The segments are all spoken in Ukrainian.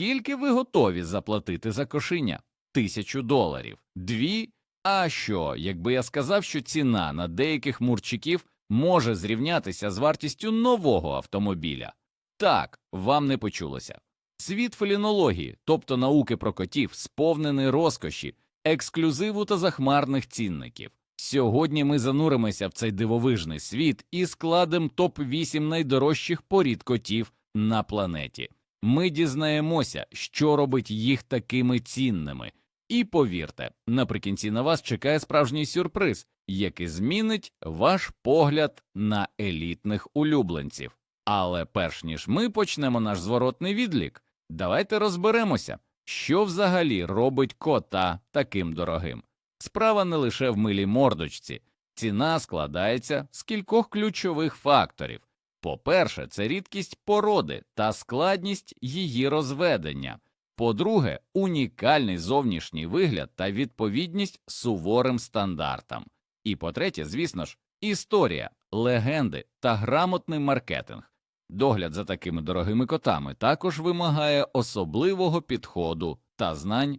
Скільки ви готові заплатити за кошеня? Тисячу доларів, дві. А що, якби я сказав, що ціна на деяких мурчиків може зрівнятися з вартістю нового автомобіля? Так, вам не почулося. Світ фелінології, тобто науки про котів, сповнений розкоші, ексклюзиву та захмарних цінників. Сьогодні ми зануримося в цей дивовижний світ і складемо топ 8 найдорожчих порід котів на планеті. Ми дізнаємося, що робить їх такими цінними. І повірте, наприкінці на вас чекає справжній сюрприз, який змінить ваш погляд на елітних улюбленців. Але перш ніж ми почнемо наш зворотний відлік, давайте розберемося, що взагалі робить кота таким дорогим. Справа не лише в милій мордочці, ціна складається з кількох ключових факторів. По-перше, це рідкість породи та складність її розведення. По-друге, унікальний зовнішній вигляд та відповідність суворим стандартам. І по-третє, звісно ж, історія, легенди та грамотний маркетинг. Догляд за такими дорогими котами також вимагає особливого підходу та знань.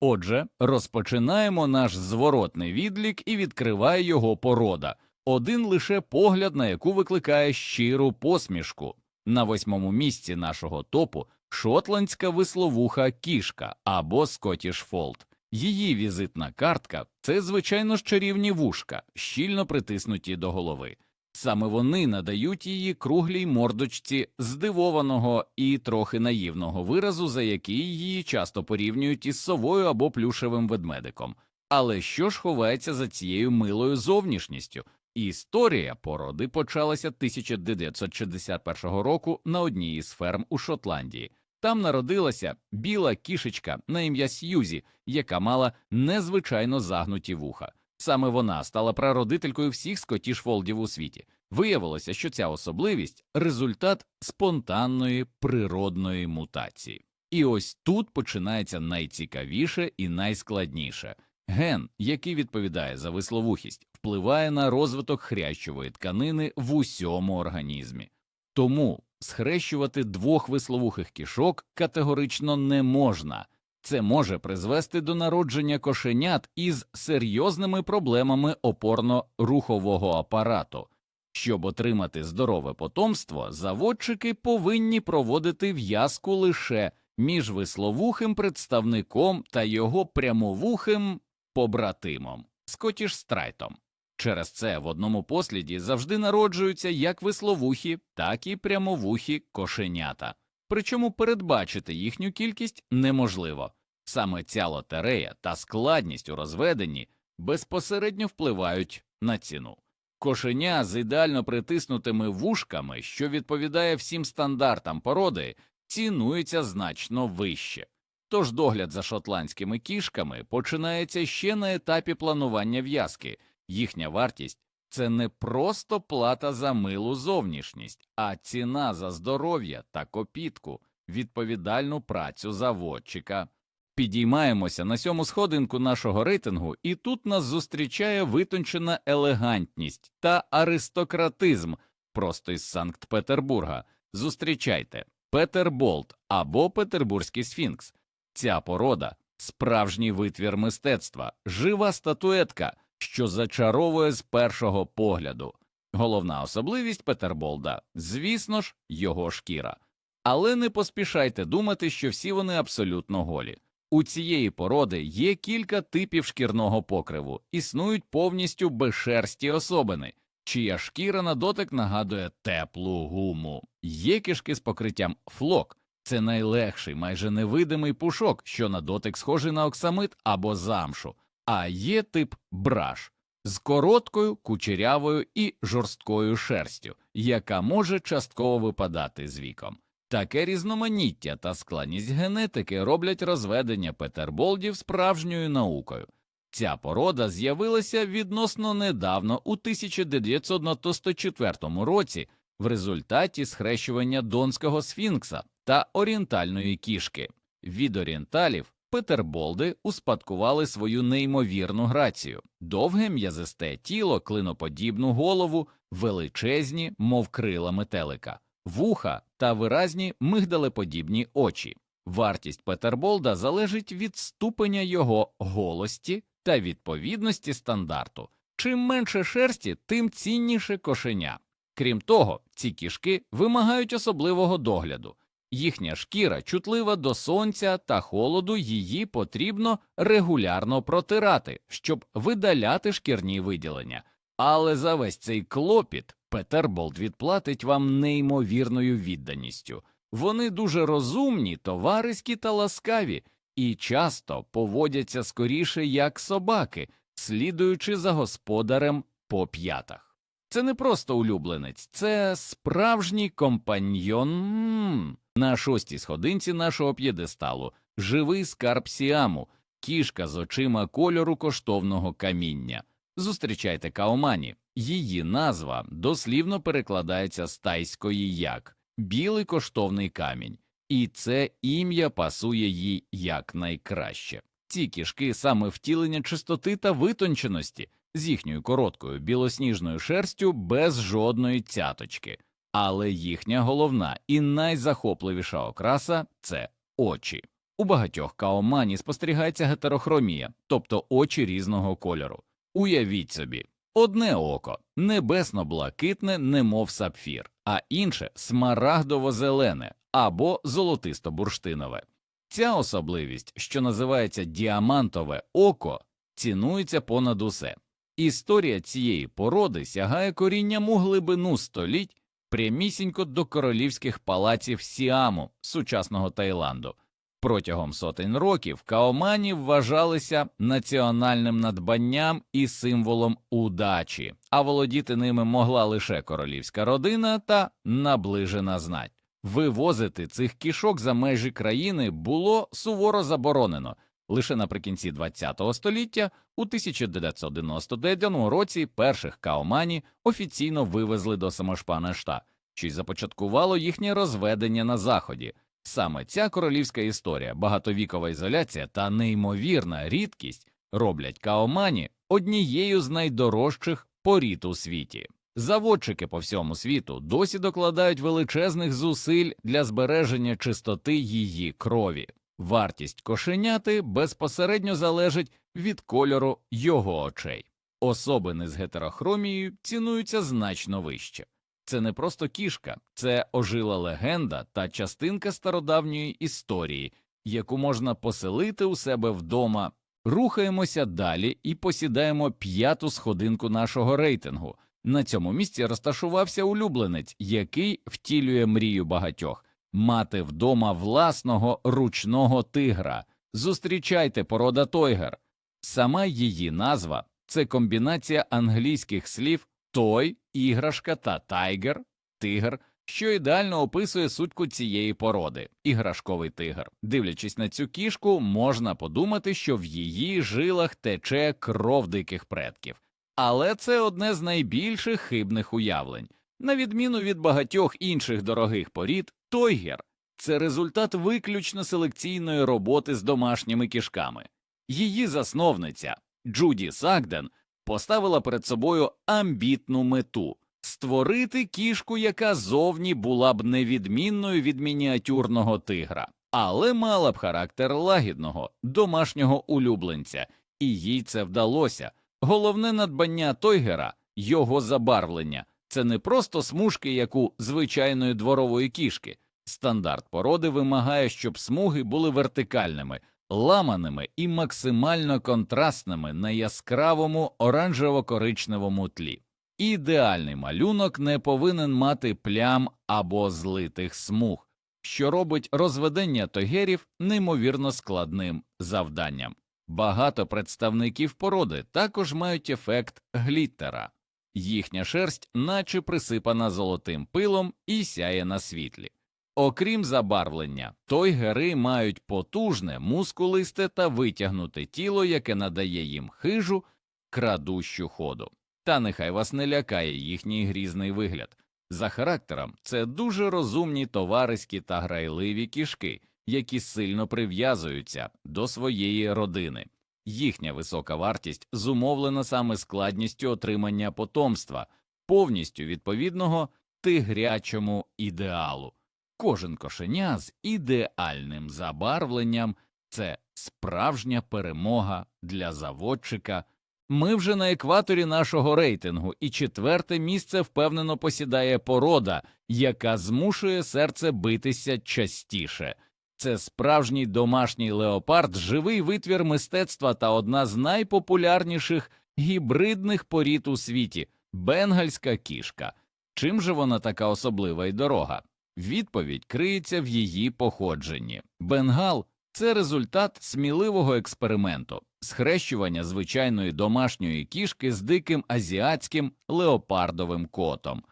Отже, розпочинаємо наш зворотний відлік і відкриває його порода. Один лише погляд, на яку викликає щиру посмішку. На восьмому місці нашого топу шотландська висловуха кішка або Скотіш Фолд. Її візитна картка це, звичайно ж, чарівні вушка, щільно притиснуті до голови. Саме вони надають її круглій мордочці здивованого і трохи наївного виразу, за який її часто порівнюють із совою або плюшевим ведмедиком. Але що ж ховається за цією милою зовнішністю? Історія породи почалася 1961 року на одній із ферм у Шотландії. Там народилася біла кішечка на ім'я Сьюзі, яка мала незвичайно загнуті вуха. Саме вона стала прародителькою всіх скотішфолдів у світі. Виявилося, що ця особливість результат спонтанної природної мутації. І ось тут починається найцікавіше і найскладніше. Ген, який відповідає за висловухість, впливає на розвиток хрящової тканини в усьому організмі. Тому схрещувати двох висловухих кішок категорично не можна. Це може призвести до народження кошенят із серйозними проблемами опорно-рухового апарату. Щоб отримати здорове потомство, заводчики повинні проводити в'язку лише між висловухим представником та його прямовухим побратимом Скотіш Страйтом. Через це в одному посліді завжди народжуються як висловухі, так і прямовухі кошенята. Причому передбачити їхню кількість неможливо. Саме ця лотерея та складність у розведенні безпосередньо впливають на ціну. Кошеня з ідеально притиснутими вушками, що відповідає всім стандартам породи, цінується значно вище. Тож догляд за шотландськими кішками починається ще на етапі планування в'язки. Їхня вартість це не просто плата за милу зовнішність, а ціна за здоров'я та копітку, відповідальну працю заводчика. Підіймаємося на сьому сходинку нашого рейтингу, і тут нас зустрічає витончена елегантність та аристократизм просто із Санкт Петербурга. Зустрічайте Петерболт або Петербурзький сфінкс. Ця порода справжній витвір мистецтва, жива статуетка, що зачаровує з першого погляду. Головна особливість Петерболда, звісно ж, його шкіра. Але не поспішайте думати, що всі вони абсолютно голі. У цієї породи є кілька типів шкірного покриву, існують повністю безшерсті особини, чия шкіра на дотик нагадує теплу гуму. Є кишки з покриттям флок, це найлегший, майже невидимий пушок, що на дотик схожий на оксамит або замшу, а є тип браш з короткою, кучерявою і жорсткою шерстю, яка може частково випадати з віком. Таке різноманіття та складність генетики роблять розведення петерболдів справжньою наукою. Ця порода з'явилася відносно недавно у 1994 році в результаті схрещування донського сфінкса та орієнтальної кішки. Від орієнталів петерболди успадкували свою неймовірну грацію, довге м'язисте тіло, клиноподібну голову, величезні, мов крила метелика, вуха та виразні мигдалеподібні очі. Вартість Петерболда залежить від ступеня його голості та відповідності стандарту. Чим менше шерсті, тим цінніше кошеня. Крім того, ці кішки вимагають особливого догляду. Їхня шкіра чутлива до сонця та холоду, її потрібно регулярно протирати, щоб видаляти шкірні виділення. Але за весь цей клопіт Петерболд відплатить вам неймовірною відданістю. Вони дуже розумні, товариські та ласкаві, і часто поводяться скоріше як собаки, слідуючи за господарем по п'ятах. Це не просто улюбленець, це справжній компаньйон. На шостій сходинці нашого п'єдесталу живий скарб Сіаму, кішка з очима кольору коштовного каміння. Зустрічайте Каомані. Її назва дослівно перекладається з тайської як білий коштовний камінь, і це ім'я пасує їй якнайкраще. Ці кішки саме втілення чистоти та витонченості з їхньою короткою білосніжною шерстю без жодної цяточки, але їхня головна і найзахопливіша окраса це очі. У багатьох каомані спостерігається гетерохромія, тобто очі різного кольору. Уявіть собі, одне око небесно-блакитне, немов сапфір, а інше смарагдово-зелене або золотисто-бурштинове. Ця особливість, що називається діамантове око, цінується понад усе. Історія цієї породи сягає корінням у глибину століть прямісінько до королівських палаців Сіаму, сучасного Таїланду. Протягом сотень років каомані вважалися національним надбанням і символом удачі, а володіти ними могла лише королівська родина та наближена знать. Вивозити цих кішок за межі країни було суворо заборонено. Лише наприкінці ХХ століття, у 1999 році, перших каомані офіційно вивезли до Самошпанешта, що й започаткувало їхнє розведення на заході. Саме ця королівська історія, багатовікова ізоляція та неймовірна рідкість роблять каомані однією з найдорожчих порід у світі. Заводчики по всьому світу досі докладають величезних зусиль для збереження чистоти її крові. Вартість кошеняти безпосередньо залежить від кольору його очей. Особини з гетерохромією цінуються значно вище. Це не просто кішка, це ожила легенда та частинка стародавньої історії, яку можна поселити у себе вдома. Рухаємося далі і посідаємо п'яту сходинку нашого рейтингу. На цьому місці розташувався улюбленець, який втілює мрію багатьох мати вдома власного ручного тигра. Зустрічайте порода Тойгер. Сама її назва це комбінація англійських слів той, іграшка та тайгер, тигр, що ідеально описує сутку цієї породи, іграшковий тигр. Дивлячись на цю кішку, можна подумати, що в її жилах тече кров диких предків. Але це одне з найбільших хибних уявлень. На відміну від багатьох інших дорогих порід, тойгер це результат виключно селекційної роботи з домашніми кішками. Її засновниця Джуді Сагден поставила перед собою амбітну мету створити кішку, яка зовні була б невідмінною від мініатюрного тигра, але мала б характер лагідного, домашнього улюбленця, і їй це вдалося. Головне надбання Тойгера його забарвлення це не просто смужки, як у звичайної дворової кішки. Стандарт породи вимагає, щоб смуги були вертикальними, ламаними і максимально контрастними на яскравому оранжево-коричневому тлі. Ідеальний малюнок не повинен мати плям або злитих смуг, що робить розведення тогерів неймовірно складним завданням. Багато представників породи також мають ефект гліттера, їхня шерсть наче присипана золотим пилом і сяє на світлі. Окрім забарвлення, тойгери мають потужне, мускулисте та витягнуте тіло, яке надає їм хижу, крадущу ходу. Та нехай вас не лякає їхній грізний вигляд. За характером це дуже розумні товариські та грайливі кішки, які сильно прив'язуються до своєї родини. Їхня висока вартість зумовлена саме складністю отримання потомства, повністю відповідного тигрячому ідеалу. Кожен кошеня з ідеальним забарвленням це справжня перемога для заводчика. Ми вже на екваторі нашого рейтингу, і четверте місце впевнено посідає порода, яка змушує серце битися частіше. Це справжній домашній леопард, живий витвір мистецтва та одна з найпопулярніших гібридних порід у світі бенгальська кішка. Чим же вона така особлива і дорога? Відповідь криється в її походженні. Бенгал це результат сміливого експерименту схрещування звичайної домашньої кішки з диким азіатським леопардовим котом.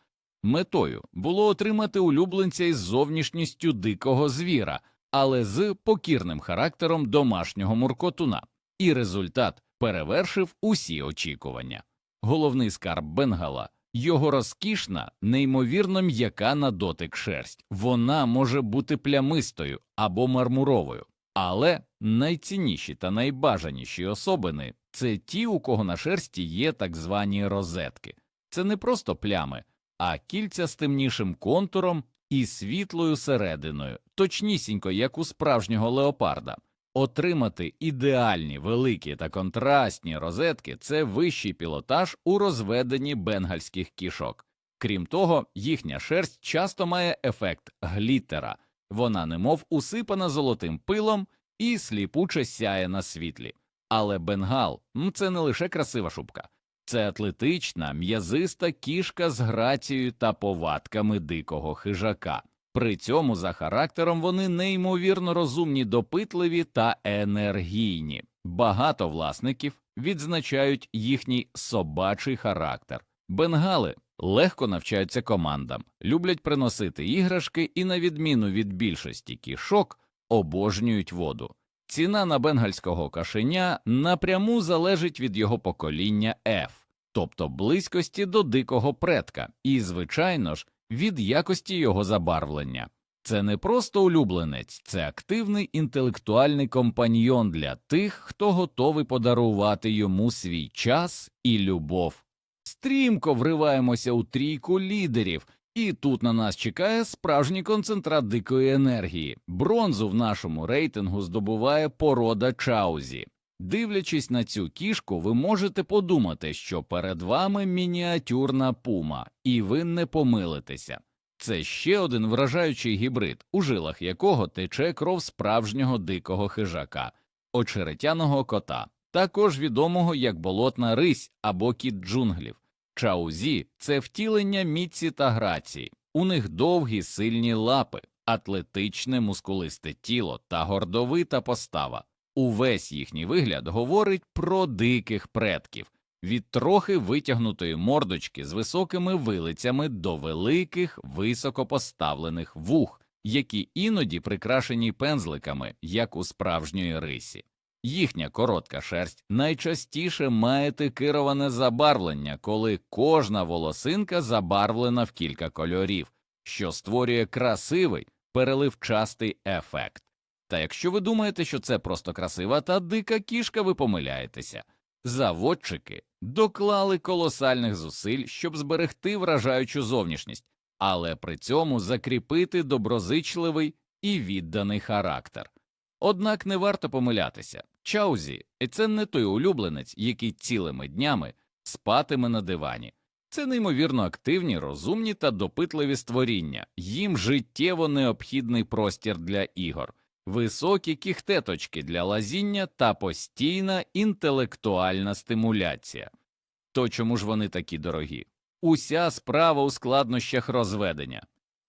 Метою було отримати улюбленця із зовнішністю дикого звіра, але з покірним характером домашнього муркотуна, і результат перевершив усі очікування. Головний скарб Бенгала його розкішна, неймовірно м'яка на дотик шерсть. Вона може бути плямистою або мармуровою, але найцінніші та найбажаніші особини це ті, у кого на шерсті є так звані розетки. Це не просто плями, а кільця з темнішим контуром і світлою серединою, точнісінько як у справжнього леопарда. Отримати ідеальні великі та контрастні розетки це вищий пілотаж у розведенні бенгальських кішок. Крім того, їхня шерсть часто має ефект глітера, вона немов усипана золотим пилом і сліпуче сяє на світлі. Але бенгал це не лише красива шубка, це атлетична, м'язиста кішка з грацією та повадками дикого хижака. При цьому за характером вони неймовірно розумні, допитливі та енергійні. Багато власників відзначають їхній собачий характер. Бенгали легко навчаються командам, люблять приносити іграшки і, на відміну від більшості кішок, обожнюють воду. Ціна на бенгальського кашеня напряму залежить від його покоління F, тобто близькості до дикого предка, і, звичайно ж, від якості його забарвлення. Це не просто улюбленець, це активний інтелектуальний компаньйон для тих, хто готовий подарувати йому свій час і любов. Стрімко вриваємося у трійку лідерів, і тут на нас чекає справжній концентрат дикої енергії. Бронзу в нашому рейтингу здобуває порода Чаузі. Дивлячись на цю кішку, ви можете подумати, що перед вами мініатюрна пума, і ви не помилитеся. Це ще один вражаючий гібрид, у жилах якого тече кров справжнього дикого хижака, очеретяного кота, також відомого як болотна рись або кіт джунглів. Чаузі це втілення міці та грації, у них довгі сильні лапи, атлетичне мускулисте тіло та гордовита постава. Увесь їхній вигляд говорить про диких предків від трохи витягнутої мордочки з високими вилицями до великих високопоставлених вух, які іноді прикрашені пензликами, як у справжньої рисі. Їхня коротка шерсть найчастіше має кероване забарвлення, коли кожна волосинка забарвлена в кілька кольорів, що створює красивий переливчастий ефект. Та якщо ви думаєте, що це просто красива та дика кішка, ви помиляєтеся. Заводчики доклали колосальних зусиль, щоб зберегти вражаючу зовнішність, але при цьому закріпити доброзичливий і відданий характер. Однак не варто помилятися. Чаузі це не той улюбленець, який цілими днями спатиме на дивані. Це неймовірно активні, розумні та допитливі створіння, їм життєво необхідний простір для ігор, високі кіхтеточки для лазіння та постійна інтелектуальна стимуляція. То чому ж вони такі дорогі? Уся справа у складнощах розведення.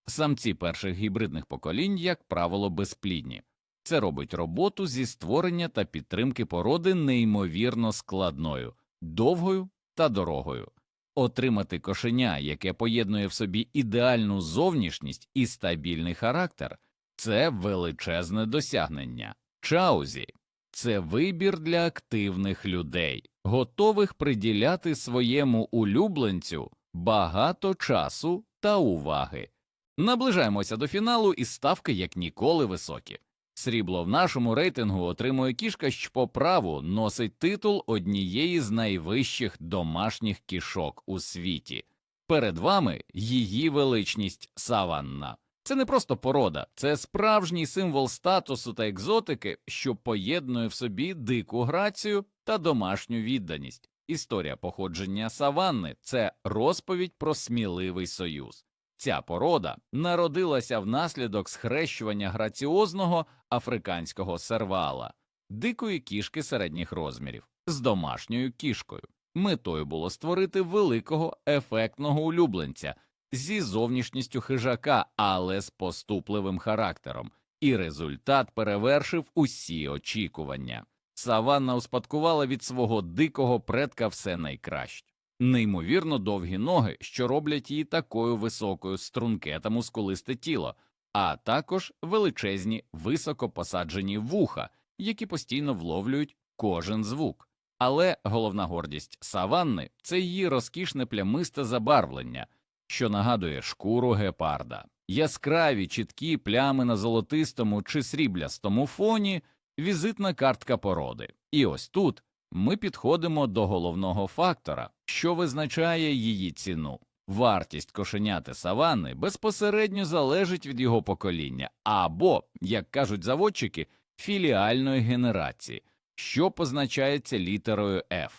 Самці перших гібридних поколінь, як правило, безплідні. Це робить роботу зі створення та підтримки породи неймовірно складною, довгою та дорогою. Отримати кошеня, яке поєднує в собі ідеальну зовнішність і стабільний характер, це величезне досягнення. Чаузі це вибір для активних людей, готових приділяти своєму улюбленцю багато часу та уваги. Наближаємося до фіналу і ставки як ніколи високі. Срібло в нашому рейтингу отримує кішка, що по праву носить титул однієї з найвищих домашніх кішок у світі. Перед вами її величність Саванна. Це не просто порода, це справжній символ статусу та екзотики, що поєднує в собі дику грацію та домашню відданість. Історія походження саванни це розповідь про сміливий союз. Ця порода народилася внаслідок схрещування граціозного африканського сервала, дикої кішки середніх розмірів з домашньою кішкою. Метою було створити великого ефектного улюбленця зі зовнішністю хижака, але з поступливим характером, і результат перевершив усі очікування. Саванна успадкувала від свого дикого предка все найкраще. Неймовірно довгі ноги, що роблять її такою високою струнке та мускулисте тіло, а також величезні високо посаджені вуха, які постійно вловлюють кожен звук. Але головна гордість саванни це її розкішне плямисте забарвлення, що нагадує шкуру гепарда, яскраві чіткі плями на золотистому чи сріблястому фоні, візитна картка породи. І ось тут ми підходимо до головного фактора, що визначає її ціну. Вартість кошеняти саванни безпосередньо залежить від його покоління або, як кажуть заводчики, філіальної генерації, що позначається літерою F.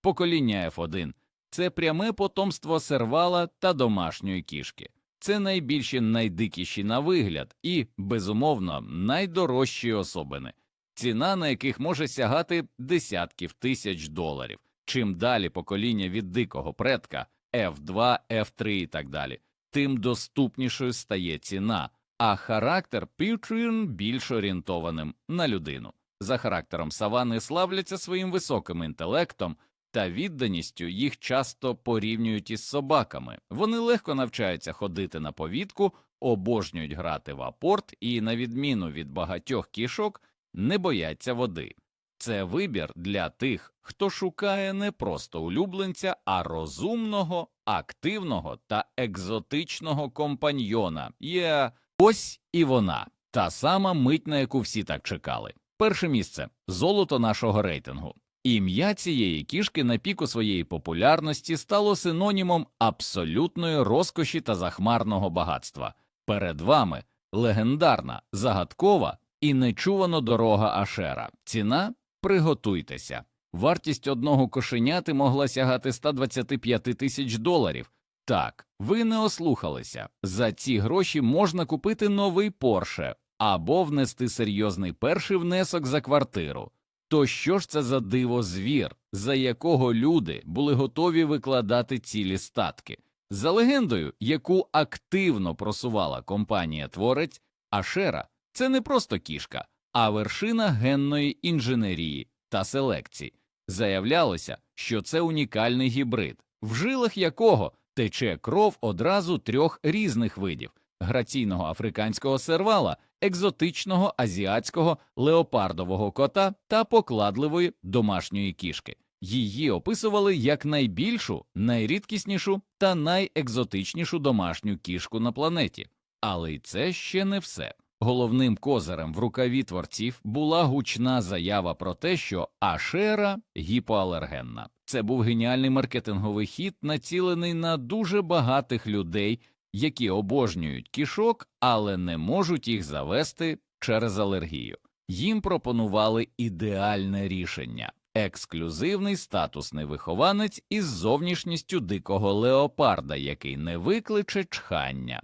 Покоління F1 – це пряме потомство сервала та домашньої кішки. Це найбільші найдикіші на вигляд і, безумовно, найдорожчі особини, ціна на яких може сягати десятків тисяч доларів. Чим далі покоління від дикого предка F2, F3 і так далі, тим доступнішою стає ціна, а характер Півтрін більш орієнтованим на людину. За характером савани славляться своїм високим інтелектом та відданістю їх часто порівнюють із собаками. Вони легко навчаються ходити на повідку, обожнюють грати в апорт і, на відміну від багатьох кішок, не бояться води. Це вибір для тих, хто шукає не просто улюбленця, а розумного, активного та екзотичного компаньйона. Є ось і вона, та сама мить, на яку всі так чекали. Перше місце золото нашого рейтингу. Ім'я цієї кішки на піку своєї популярності стало синонімом абсолютної розкоші та захмарного багатства. Перед вами легендарна, загадкова і нечувано дорога Ашера. Ціна приготуйтеся. Вартість одного кошеняти могла сягати 125 тисяч доларів. Так, ви не ослухалися. За ці гроші можна купити новий Порше або внести серйозний перший внесок за квартиру. То що ж це за диво звір, за якого люди були готові викладати цілі статки? За легендою, яку активно просувала компанія Творець, Ашера це не просто кішка, а вершина генної інженерії та селекції. Заявлялося, що це унікальний гібрид, в жилах якого тече кров одразу трьох різних видів граційного африканського сервала, екзотичного азіатського леопардового кота та покладливої домашньої кішки. Її описували як найбільшу, найрідкіснішу та найекзотичнішу домашню кішку на планеті. Але й це ще не все. Головним козирем в рукаві творців була гучна заява про те, що Ашера гіпоалергенна. Це був геніальний маркетинговий хід, націлений на дуже багатих людей, які обожнюють кішок, але не можуть їх завести через алергію. Їм пропонували ідеальне рішення ексклюзивний статусний вихованець із зовнішністю дикого леопарда, який не викличе чхання.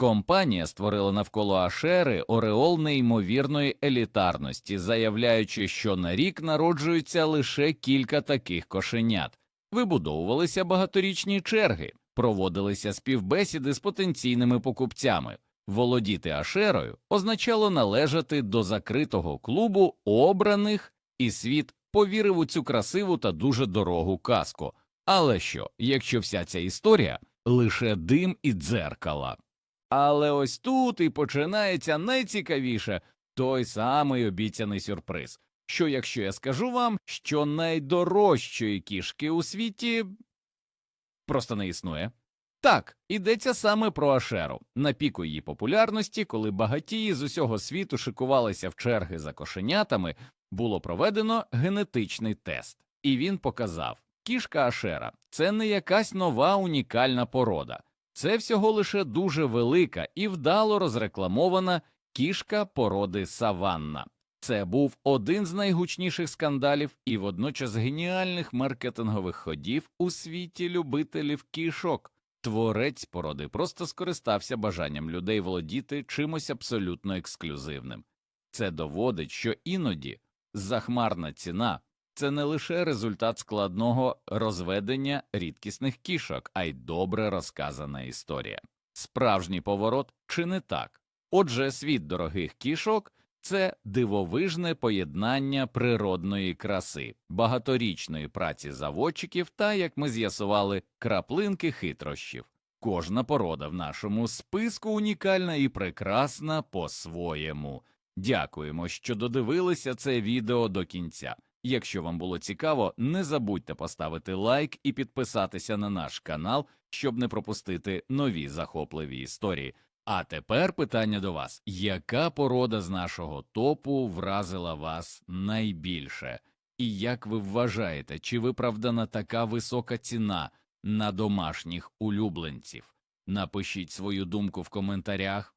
Компанія створила навколо Ашери ореол неймовірної елітарності, заявляючи, що на рік народжується лише кілька таких кошенят, вибудовувалися багаторічні черги, проводилися співбесіди з потенційними покупцями. Володіти Ашерою означало належати до закритого клубу обраних, і світ повірив у цю красиву та дуже дорогу казку. Але що, якщо вся ця історія лише дим і дзеркала? Але ось тут і починається найцікавіше той самий обіцяний сюрприз. Що якщо я скажу вам, що найдорожчої кішки у світі просто не існує? Так, ідеться саме про Ашеру. На піку її популярності, коли багатії з усього світу шикувалися в черги за кошенятами, було проведено генетичний тест, і він показав: кішка Ашера це не якась нова унікальна порода. Це всього лише дуже велика і вдало розрекламована кішка породи Саванна. Це був один з найгучніших скандалів і водночас геніальних маркетингових ходів у світі любителів кішок. Творець породи просто скористався бажанням людей володіти чимось абсолютно ексклюзивним. Це доводить, що іноді захмарна ціна це не лише результат складного розведення рідкісних кішок, а й добре розказана історія. Справжній поворот чи не так? Отже, світ дорогих кішок це дивовижне поєднання природної краси, багаторічної праці заводчиків та, як ми з'ясували, краплинки хитрощів. Кожна порода в нашому списку унікальна і прекрасна по-своєму. Дякуємо, що додивилися це відео до кінця. Якщо вам було цікаво, не забудьте поставити лайк і підписатися на наш канал, щоб не пропустити нові захопливі історії. А тепер питання до вас: яка порода з нашого топу вразила вас найбільше? І як ви вважаєте, чи виправдана така висока ціна на домашніх улюбленців? Напишіть свою думку в коментарях.